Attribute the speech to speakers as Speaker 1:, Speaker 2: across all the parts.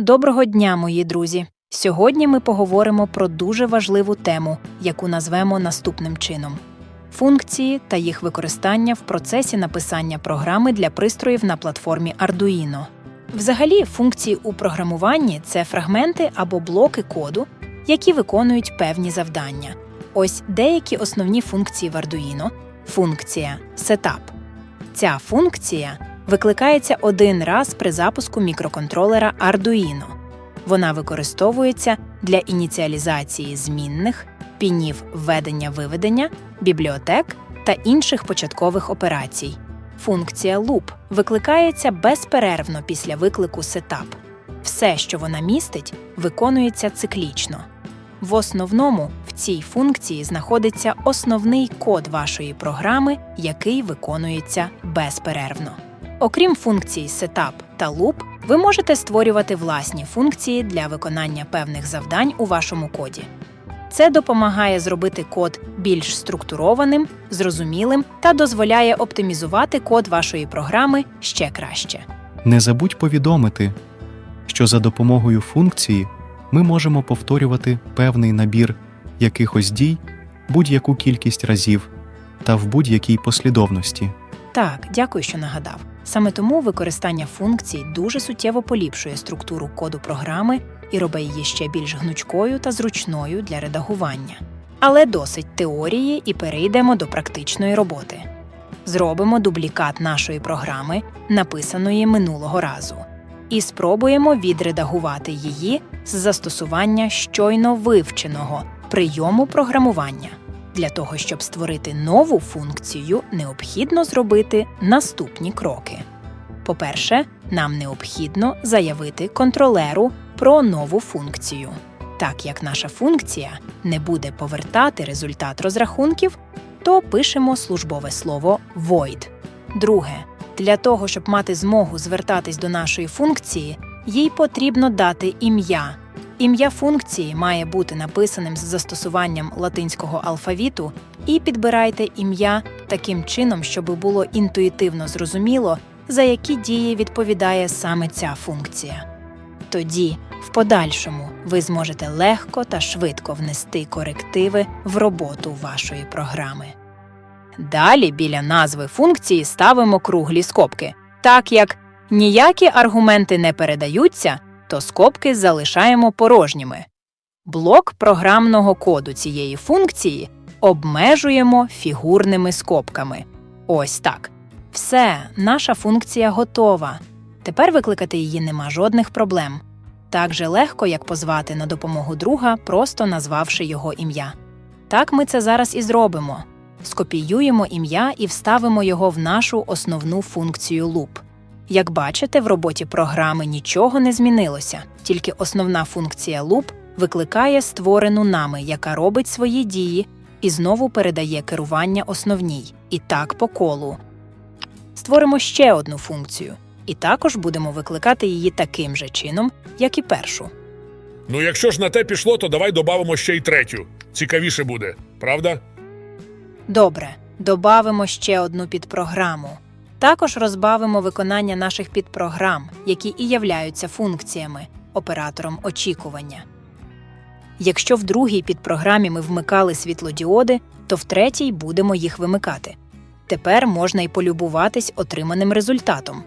Speaker 1: Доброго дня, мої друзі! Сьогодні ми поговоримо про дуже важливу тему, яку назвемо наступним чином: функції та їх використання в процесі написання програми для пристроїв на платформі Arduino. Взагалі, функції у програмуванні це фрагменти або блоки коду, які виконують певні завдання. Ось деякі основні функції в Arduino. Функція Setup. Ця функція викликається один раз при запуску мікроконтролера Arduino. Вона використовується для ініціалізації змінних, пінів введення-виведення, бібліотек та інших початкових операцій. Функція Loop викликається безперервно після виклику Setup. Все, що вона містить, виконується циклічно. В основному в цій функції знаходиться основний код вашої програми, який виконується безперервно. Окрім функцій Setup та Loop, ви можете створювати власні функції для виконання певних завдань у вашому коді. Це допомагає зробити код більш структурованим, зрозумілим та дозволяє оптимізувати код вашої програми ще краще.
Speaker 2: Не забудь повідомити, що за допомогою функції ми можемо повторювати певний набір якихось дій будь-яку кількість разів та в будь-якій послідовності.
Speaker 1: Так, дякую, що нагадав. Саме тому використання функцій дуже суттєво поліпшує структуру коду програми і робить її ще більш гнучкою та зручною для редагування. Але досить теорії і перейдемо до практичної роботи. Зробимо дублікат нашої програми, написаної минулого разу, і спробуємо відредагувати її з застосування щойно вивченого прийому програмування. Для того, щоб створити нову функцію, необхідно зробити наступні кроки. По-перше, нам необхідно заявити контролеру про нову функцію. Так як наша функція не буде повертати результат розрахунків, то пишемо службове слово void. Друге, для того, щоб мати змогу звертатись до нашої функції, їй потрібно дати ім'я. Ім'я функції має бути написаним з застосуванням латинського алфавіту, і підбирайте ім'я таким чином, щоб було інтуїтивно зрозуміло, за які дії відповідає саме ця функція. Тоді, в подальшому, ви зможете легко та швидко внести корективи в роботу вашої програми. Далі біля назви функції ставимо круглі скобки, так як ніякі аргументи не передаються то скобки залишаємо порожніми. Блок програмного коду цієї функції обмежуємо фігурними скобками. Ось так. Все, наша функція готова. Тепер викликати її нема жодних проблем. Так же легко, як позвати на допомогу друга, просто назвавши його ім'я. Так ми це зараз і зробимо. Скопіюємо ім'я і вставимо його в нашу основну функцію loop. Як бачите, в роботі програми нічого не змінилося, тільки основна функція loop викликає створену нами, яка робить свої дії, і знову передає керування основній. І так по колу. Створимо ще одну функцію, і також будемо викликати її таким же чином, як і першу.
Speaker 3: Ну, якщо ж на те пішло, то давай додамо ще й третю. Цікавіше буде, правда?
Speaker 1: Добре, добавимо ще одну підпрограму. Також розбавимо виконання наших підпрограм, які і являються функціями, оператором очікування. Якщо в другій підпрограмі ми вмикали світлодіоди, то в третій будемо їх вимикати. Тепер можна й полюбуватись отриманим результатом.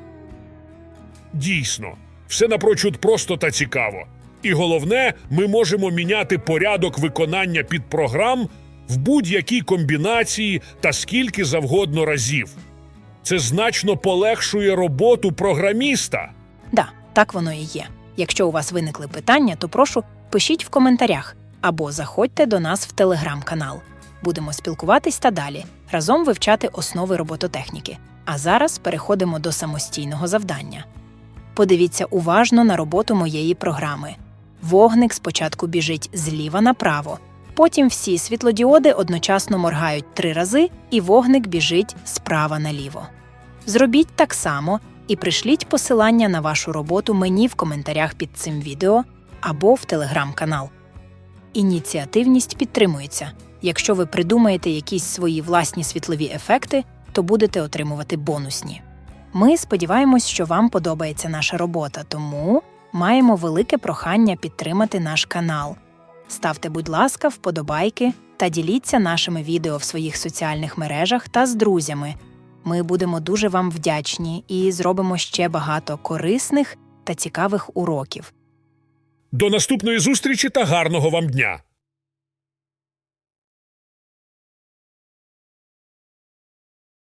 Speaker 3: Дійсно, все напрочуд просто та цікаво. І головне, ми можемо міняти порядок виконання підпрограм в будь-якій комбінації та скільки завгодно разів. Це значно полегшує роботу програміста.
Speaker 1: Да, так воно і є. Якщо у вас виникли питання, то прошу пишіть в коментарях або заходьте до нас в телеграм-канал. Будемо спілкуватись та далі, разом вивчати основи робототехніки. А зараз переходимо до самостійного завдання. Подивіться уважно на роботу моєї програми. Вогник спочатку біжить зліва направо, потім всі світлодіоди одночасно моргають три рази, і вогник біжить справа наліво. Зробіть так само і пришліть посилання на вашу роботу мені в коментарях під цим відео або в телеграм-канал. Ініціативність підтримується. Якщо ви придумаєте якісь свої власні світлові ефекти, то будете отримувати бонусні. Ми сподіваємось, що вам подобається наша робота, тому маємо велике прохання підтримати наш канал. Ставте, будь ласка, вподобайки та діліться нашими відео в своїх соціальних мережах та з друзями. Ми будемо дуже вам вдячні і зробимо ще багато корисних та цікавих уроків.
Speaker 3: До наступної зустрічі та гарного вам дня!